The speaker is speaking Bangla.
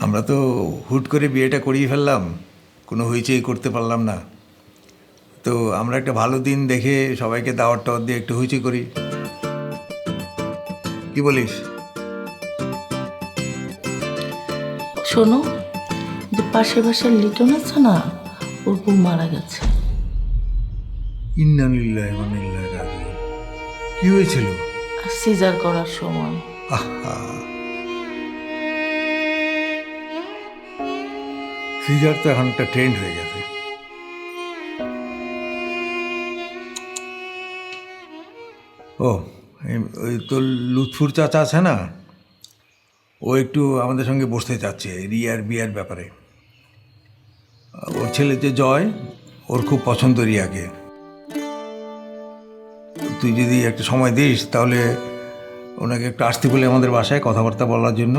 আমরা তো হুট করে বিয়েটা করিয়ে ফেললাম কোনো হইচই করতে পারলাম না। তো আমরা একটা ভালো দিন দেখে সবাইকে দাওয়ার টাওয়ার দিয়ে একটু হইচই করি। কি বলিস? শোনো যে পাশে পাশে লিটন আছে না ওর বউ মারা গেছে। রাজিউন। কি হয়েছিল? সিজার করার সময়। আহা। সিজার তো এখন একটা ট্রেন্ড হয়ে গেছে। ও ওই তো লুৎফুর চাচা আছে না? ও একটু আমাদের সঙ্গে বসতে চাচ্ছে রিয়ার বিয়ার ব্যাপারে। ওর ছেলে যে জয়, ওর খুব পছন্দ রিয়াকে। তুই যদি একটা সময় দিস, তাহলে ওনাকে একটু আসতে বলে আমাদের বাসায় কথাবার্তা বলার জন্য।